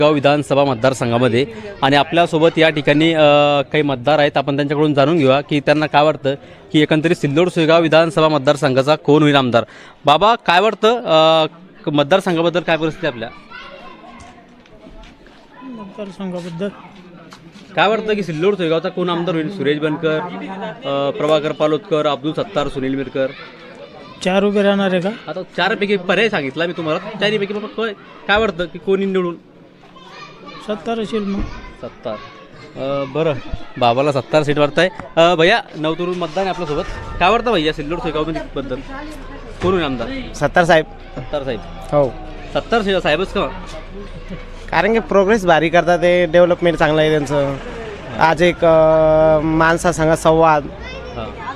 गाव विधानसभा मतदारसंघामध्ये. आणि आपल्यासोबत या ठिकाणी काही मतदार आहेत. आपण त्यांच्याकडून जाणून घेऊया की त्यांना काय वाटतं की एकंदरीत सिल्लोड सुयगाव विधानसभा मतदारसंघाचा कोण होईल आमदार? बाबा काय वाटतं मतदारसंघाबद्दल काय परिस्थिती आपल्या? मतदारसंघाबद्दल? काय वाटतं की सिल्लोड सुयगावचा कोण आमदार होईल? सुरेश बनकर प्रभाकर पालोदकर अब्दुल सत्तार सुनील मिरकर? चार उभे राहणार आहे का? आता चारपैकी पर्याय सांगितला मी तुम्हाला. चारपैकी बाबा काय वाटतं की कोणी निवडून? सत्तर असेल मग. सत्तार. अ, बरं. बाबाला सत्तार सीट वाटत आहे भैया नवतरुण मतदान आहे आपल्यासोबत. काय वाटतं भैया सिल्लोड सुयगावमध्ये बद्दल? कोण होईल आमदार? सत्तार साहेब. सत्तार साहेब. हो. सत्तार सी- साहेबच का? कारण की प्रोग्रेस भारी करतात ते डेव्हलपमेंट चांगलं आहे त्यांचं. आज एक अं, माणसासंग संवाद. हां.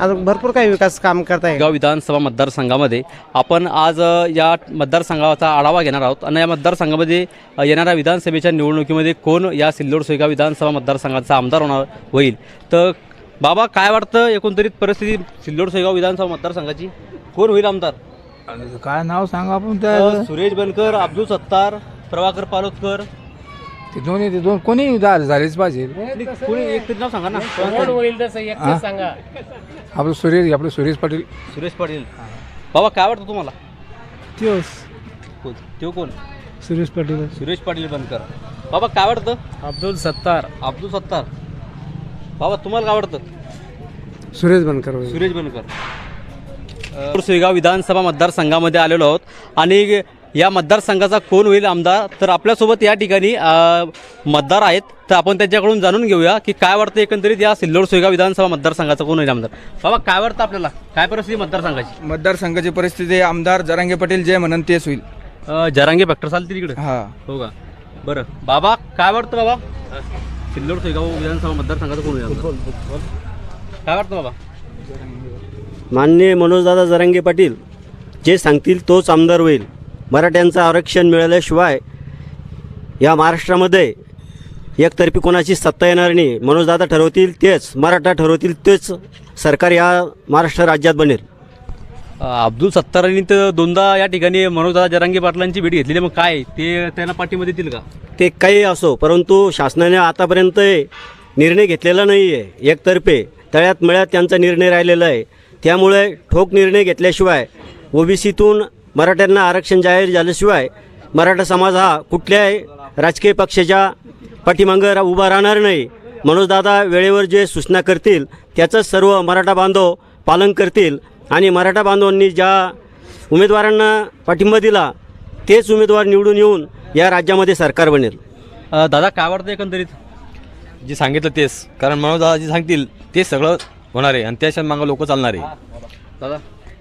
अजून भरपूर काही विकास काम करताय. गाव विधानसभा मतदारसंघामध्ये आपण आज अ, या मतदारसंघाचा आढावा घेणार आहोत आणि या मतदारसंघामध्ये अ, येणाऱ्या विधानसभेच्या निवडणुकीमध्ये कोण या सिल्लोड सोयगाव विधानसभा मतदारसंघाचा आमदार होणार होईल. तर बाबा काय वाटतं एकंदरीत परिस्थिती सिल्लोड सोयगाव विधानसभा मतदारसंघाची? कोण होईल आमदार? काय नाव सांगा आपण अ, सुरेश बनकर अब्दुल सत्तार प्रभाकर पालोदकर. ते दोन्ही ते दोन. कोणी झाले झालेच पाहिजे. कोणी एक तरी नाव सांगा ना. आपलं सुरेश आपलं सुरेश पाटील. सुरेश पाटील. बाबा काय वाटतं तुम्हाला? त्योस कोण? तो कोण? सुरेश पाटील. सुरेश पाटील बनकर बाबा काय वाटतं? अब्दुल सत्तार. अब्दुल सत्तार. बाबा तुम्हाला काय वाटतं? सुरेश बनकर सुरेश बनकर सुयगाव विधानसभा मतदारसंघामध्ये आलेलो आहोत. आणि या मतदारसंघाचा कोण होईल आमदार. तर आपल्यासोबत या ठिकाणी मतदार आहेत. तर आपण त्यांच्याकडून जाणून घेऊया की काय वाटतं एकंदरीत या सिल्लोड सुयगाव विधानसभा मतदारसंघाचा कोण होईल आमदार. बाबा काय वाटतं आपल्याला? काय परिस्थिती मतदारसंघाची? मतदारसंघाची परिस्थिती आमदार जरांगे पाटील जे म्हणन तेच होईल. जरांगे फॅक्टर चालतील तिकडे? हा. हो का? बरं. बाबा काय वाटतं बाबा? सिल्लोड सुयगाव विधानसभा मतदारसंघाचा कोण होईल आमदार? काय वाटतं बाबा? माननीय मनोजदादा जरांगे पाटील जे सांगतील तोच आमदार होईल. मराठ्यांचं आरक्षण मिळाल्याशिवाय या महाराष्ट्रामध्ये एकतर्फी कोणाची सत्ता येणार नाही. मनोजदादा ठरवतील तेच मराठा ठरवतील तेच सरकार या महाराष्ट्र राज्यात बनेल. अब्दुल सत्तारांनी तर दोनदा या ठिकाणी मनोजदादा जरांगे पाटलांची भेट घेतलेली मग काय? ते त्यांना पाठीमध्ये देतील का? ते काही असो परंतु शासनाने आतापर्यंत निर्णय घेतलेला नाही आहे एकतर्फे तळ्यात मळ्यात त्यांचा निर्णय राहिलेला आहे. त्यामुळे ठोक निर्णय घेतल्याशिवाय ओबीसीतून मराठ्यांना आरक्षण जाहीर झाल्याशिवाय मराठा समाज हा कुठल्याही राजकीय पक्षाच्या पाठीमागं रा- उभा राहणार नाही. मनोजदादा वेळेवर जे सूचना करतील त्याचंच सर्व मराठा बांधव पालन करतील आणि मराठा बांधवांनी ज्या उमेदवारांना पाठिंबा दिला तेच उमेदवार निवडून येऊन या राज्यामध्ये सरकार बनेल. दादा काय वाटतं एकंदरीत? जे सांगितलं तेच. कारण मनोजदादा जे सांगतील तेच सगळं होणार आहे आणि त्याच्यात मागं लोक चालणार आहे. दादा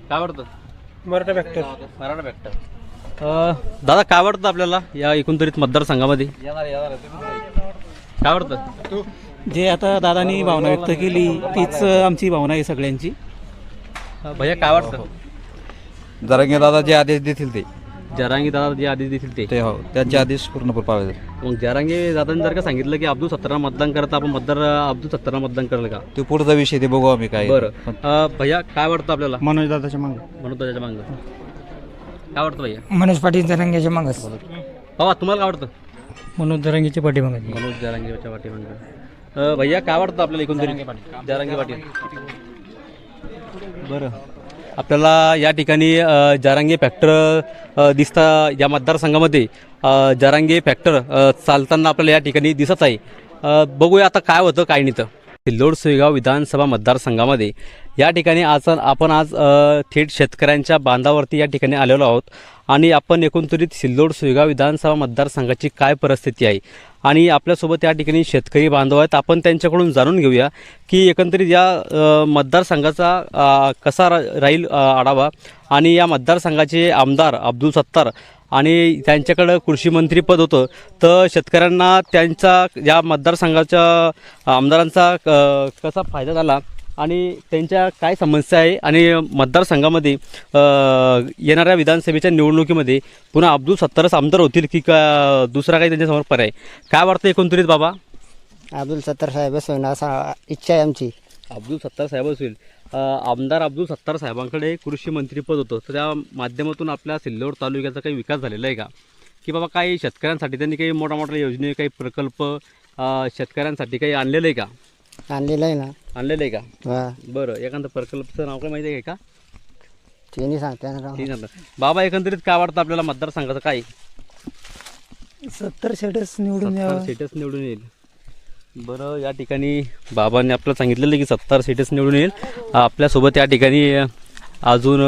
काय वाटतं? मराठा फॅक्टर मराठा फॅक्टर दादा काय वाटतं आपल्याला या एकंदरीत मतदारसंघामध्ये? काय वाटतं जे आता दादानी भावना व्यक्त केली तीच आमची भावना आहे सगळ्यांची. भैया काय वाटतं जरांगे दादा जे आदेश देतील ते. जरांगी दादा जे आदेश देतील ते. ते हो त्यांचे आदेश पूर्ण पाळले मग जरांगे दादांनी जर का सांगितलं की अब्दुल सत्तारा मतदान करत आपण मतदार अब्दुल सत्तारा मतदान करेल का? ते पुढचा विषय ते बघू आम्ही काय. बरं. अ, भैया काय वाटतं आपल्याला? मनोज दादाच्या मागे. म्हणून त्याच्या मागं. काय वाटतं भैया? मनोज पाटील जरांगेच्या मागच. बाबा तुम्हाला काय वाटतं? मनोज जरांगेच्या पाठीमागे. मनोज जरांगेच्या पाठीमागं. अ, भैया काय वाटतं आपल्याला एकंदरीत? जरांगे पाटील. बरं. आपल्याला या ठिकाणी जारांगे फॅक्टर दिसता या मतदारसंघामध्ये जारांगे फॅक्टर चालताना आपल्याला या ठिकाणी दिसत आहे. बघूया आता काय होतं काय नाही तर. सिल्लोड सुईगाव विधानसभा मतदारसंघामध्ये या ठिकाणी आज आपण आज थेट शेतकऱ्यांच्या बांधावरती या ठिकाणी आलेलो आहोत आणि आपण एकंदरीत सिल्लोड सुयगाव विधानसभा मतदारसंघाची काय परिस्थिती आहे आणि आपल्यासोबत या ठिकाणी शेतकरी बांधव आहेत. आपण त्यांच्याकडून जाणून घेऊया की एकंदरीत या मतदारसंघाचा कसा राहील आढावा आणि या मतदारसंघाचे आमदार अब्दुल सत्तार आणि त्यांच्याकडं कृषी मंत्री पद होतं. तर शेतकऱ्यांना त्यांचा या मतदारसंघाच्या आमदारांचा कसा फायदा झाला आणि त्यांच्या काय समस्या आहे? आणि मतदारसंघामध्ये येणाऱ्या विधानसभेच्या निवडणुकीमध्ये पुन्हा अब्दुल सत्तारच आमदार होतील की का दुसरा काही त्यांच्यासमोर पर्याय? काय वाटतं एकंदरीत बाबा? अब्दुल सत्तार साहेब असं असा इच्छा आहे आमची. अब्दुल सत्तार साहेबच होईल आमदार अब्दुल सत्तार साहेबांकडे कृषी मंत्रीपद होतं. तर त्या माध्यमातून आपल्या सिल्लोड तालुक्याचा काही विकास झालेला आहे का? की बाबा काही शेतकऱ्यांसाठी त्यांनी काही मोठ्या मोठ्या योजने काही प्रकल्प शेतकऱ्यांसाठी काही आणलेलं आहे का? आणलेलं आहे ना. आणलेलं आहे का? हा. बरं एखादं प्रकल्पचं नाव काय माहिती आहे का? तिन्ही सांगते ना ठीक आहे बाबा एकंदरीत काय वाटतं आपल्याला मतदारसंघाचं काय? सत्तर शेटस निवडून सत्तर सीटच निवडून येईल. बरं या ठिकाणी बाबांनी आपल्याला सांगितलेलं की सत्तर सीटच निवडून येईल. आपल्यासोबत या ठिकाणी अजून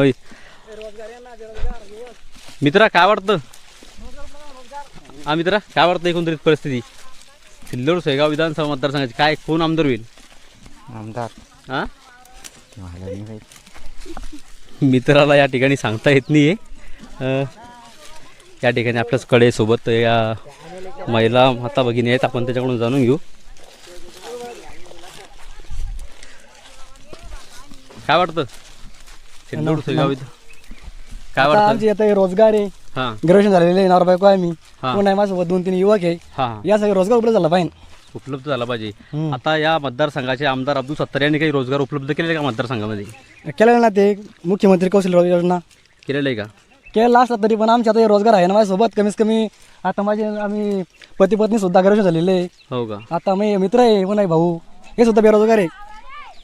मित्रा काय वाटतं? हा मित्रा काय वाटतं एकंदरीत परिस्थिती? सिल्लोड सोयगाव विधानसभा मतदारसंघाची काय कोण आमदार होईल? आमदार. हा? मित्राला या ठिकाणी सांगता येत नाही आहे या ठिकाणी आपल्याचकडे सोबत या महिला माता भगिनी आहेत. आपण त्याच्याकडून जाणून घेऊ. काय वाटतं? सोयगाव इथं काय वाटतं? आमची आता हे रोजगार आहे. हां. ग्रॅज्युएशन झालेले आहे नवरा बायको आहे मी हा. कोण आहे माझ्यासोबत दोन तीन युवक आहे. हां. या सगळे रोजगार उपलब्ध झाला पाहिजे. उपलब्ध झाला पाहिजे. आता या मतदारसंघाचे आमदार अब्दुल सत्तार यांनी काही रोजगार उपलब्ध केलेले का मतदारसंघामध्ये? केलेलं ना ते. मुख्यमंत्री कौशल्य रोजगार योजना. केलेलं आहे का? केलं असला तरी पण आमच्या आता हे रोजगार आहे ना माझ्यासोबत. कमीत कमी आता माझे आम्ही पती पत्नी सुद्धा ग्रॅज्युएशन झालेले आहे. हो का? आता मी मित्र आहे पण आहे भाऊ. हे सुद्धा बेरोजगार आहे.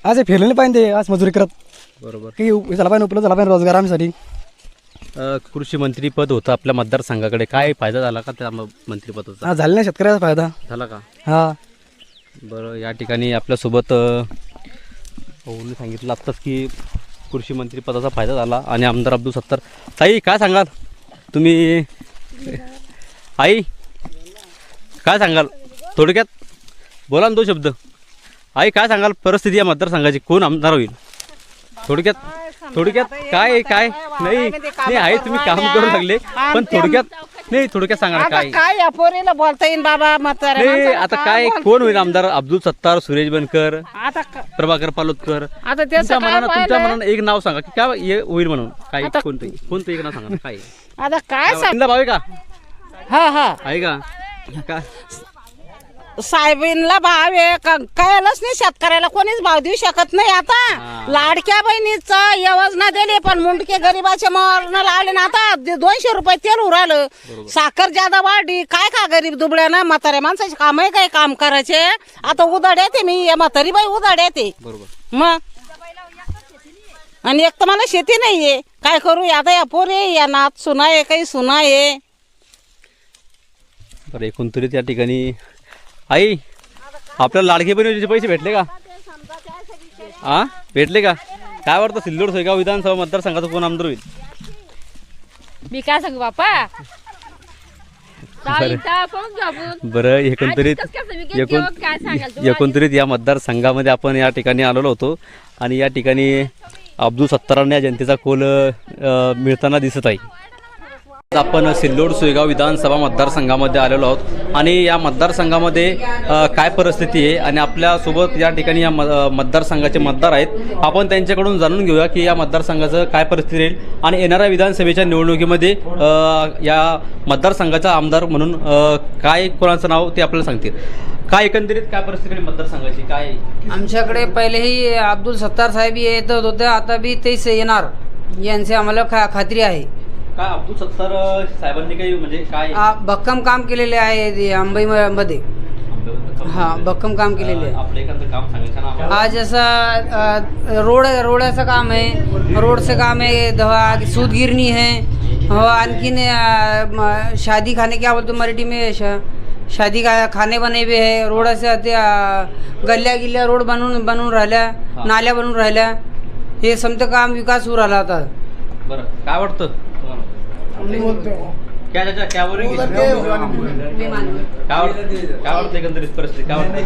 आज हे फिरले नाही पाहिजे आज मजुरी करत. बरोबर. की झाला पाहिजे उपलब्ध झाला पाहिजे रोजगार आमच्यासाठी. अ, कृषी मंत्रीपद होतं आपल्या मतदारसंघाकडे. काय फायदा झाला का त्या म- मंत्रिपदाचा? हा झाले नाही शेतकऱ्याचा फायदा. झाला का? हा. बरं या ठिकाणी आपल्यासोबत भाऊने सांगितलं आत्ताच की कृषी मंत्रिपदाचा फायदा झाला. आणि आमदार अब्दुल सत्तार. ताई काय सांगाल? तुम्ही आई काय सांगाल? थोडक्यात बोला ना दो शब्द. आई काय सांगाल? परिस्थिती या मतदारसंघाची. कोण आमदार होईल? थोडक्यात थोडक्यात काय काय? नाही नाही आहे तुम्ही काम करू लागले. पण थोडक्यात नाही थोडक्यात सांगा ना काय काय या पोरीला बोलता येईल बाबा नाही माणसाला? आता काय कोण होईल? आमदार? अब्दुल सत्तार सुरेश बनकर आता क- प्रभाकर पालोदकर. आता ते तुमच्या सकाळ मनानं तुमच्या पाहिलं. मनानं एक नाव सांगा की काय हे होईल म्हणून? काय आता- कोणतं कोणतं एक नाव सांगा ना, काय आता काय सांग इंदा भाव का? हा हा. आहे का? काय साहेबींना भाव आहे. का- कळलंच नाही शेतकऱ्याला. कोणीच भाव देऊ शकत नाही आता. लाडक्या बहिणीचा योजना दिली पण मुंडके गरीबाच्या मरणाला आले ना आता. दे- दोनशे रुपये तेल उरालं. साखर ज्यादा वाढली काय का गरीब दुबळ्यानं? म्हाताऱ्या माणसाचे काम आहे काय काम करायचे. आता उदाड येते मी. या म्हातारी बाई उदाड येते. बरोबर. मग आणि एक तर मला शेती नाहीये. काय करू? आता या पोरे या नात सुना आहे काही सुना आहे. बरं एकोणतरीत या ठिकाणी आई आपल्याला लाडके बहिणी योजनेचे पैसे भेटले का? हा भेटले का? काय वाटतं सिल्लोड सोयगाव विधानसभा मतदारसंघाचा कोण आमदार होईल? मी काय सांगू बापा बरं. एकंदरीत एकूण एकंदरीत या मतदारसंघामध्ये आपण या ठिकाणी आलेलो होतो आणि या ठिकाणी अब्दुल सत्तारांना या जनतेचा कोल मिळताना दिसत आहे. आपण सिल्लोड सुयगाव विधानसभा मतदारसंघामध्ये आलेलो आहोत. आणि या मतदारसंघामध्ये काय परिस्थिती आहे? आणि आपल्यासोबत या ठिकाणी या मतदारसंघाचे मतदार आहेत. आपण त्यांच्याकडून जाणून घेऊया की या मतदारसंघाचं काय परिस्थिती राहील. आणि येणाऱ्या विधानसभेच्या निवडणुकीमध्ये या मतदारसंघाचा आमदार म्हणून काय कोणाचं नाव ते आपल्याला सांगतील. काय एकंदरीत काय परिस्थिती मतदारसंघाची? काय? आमच्याकडे पहिलेही अब्दुल सत्तार साहेब येत होते आता बी तेच येणार. यांचे आम्हाला खा खात्री आहे. काय अब्दुल सत्तार साहेबांनी काही म्हणजे काय? आ, भक्कम काम केलेले आहे ते अंबईमध्ये. हा भक्कम काम केलेले आहे. आपलं एखादं काम सांगायचं ना आम्हाला? आज जसं रोड रोडाचं काम आहे. रोडचं काम आहे दवा सूदगिरणी है हो आणखीन अ, म- शादी खाने क्या बोलते मराठी में शा, शादी का खाने बने हुए है. रोडाचं ते अ, गल्ल्या गिल्ल्या रोड बनवून बनवून राहिल्या नाल्या बनवून राहिल्या. हे समतं काम विकास होऊ राहिला आता. बरं काय वाटतं? क्या चाचा क्या बोलेंगे काय वाटतं काय वाटतं एकंदरीत परिस्थिती? काय वाटतं नाही,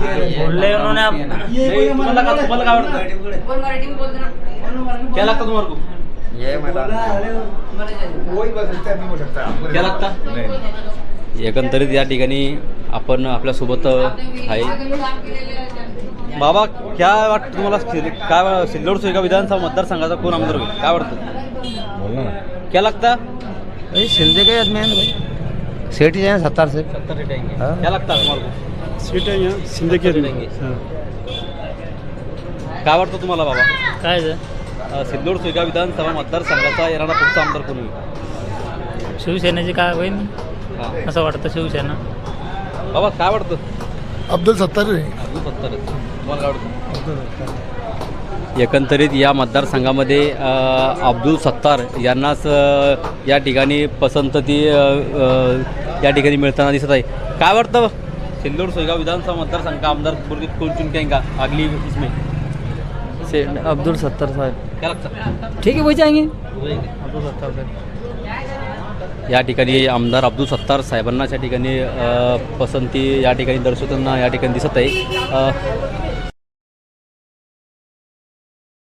तुम्हाला का तुम्हाला काय वाटतं क्या लागतं तुम्हाला को? क्या लागतं? एकंदरीत या ठिकाणी आपण आपल्यासोबत आहे. बाबा काय वाटतं तुम्हाला सिल- काय सिल्लोड सोयगाव विधानसभा मतदारसंघाचा कोण आमदार होईल? काय वाटतं? क्या लगता? शिंदे के आदमी सेठ ही है सत्तर से। सत्तर सीटें आएंगे क्या लगता है तुम्हाला को? सीट है यहाँ सिंधे सत्तर सीटें आएंगे. काय वाटतं तुम्हाला बाबा। काय अ, सिल्लोड सुगा विधानसभा मतदारसंघाचा येणारा पुढचा आमदार कोण होईल? शिवसेनेचे काय होईल असं वाटतं शिवसेना. बाबा काय वाटतं? अब्दुल सत्तार अब्दुल सत्तार. तुम्हाला काय वाटतं? एकंदरीत या मतदारसंघामध्ये अब्दुल सत्तार यांनाच या ठिकाणी पसंती अ, अ, या ठिकाणी मिळताना दिसत आहे. काय वाटतं? सिल्लोड सोयगाव विधानसभा मतदारसंघ का आमदार बोलके कोण चुन के? आएगा अगली इसमें. से अब्दुल सत्तार साहेब. क्या लगता है ठीक आहे वही जाएंगे अब्दुल सत्तार या ठिकाणी आमदार अब्दुल सत्तार साहेबांना या ठिकाणी अ, पसंती या ठिकाणी दर्शवताना या ठिकाणी दिसत आहे. अ,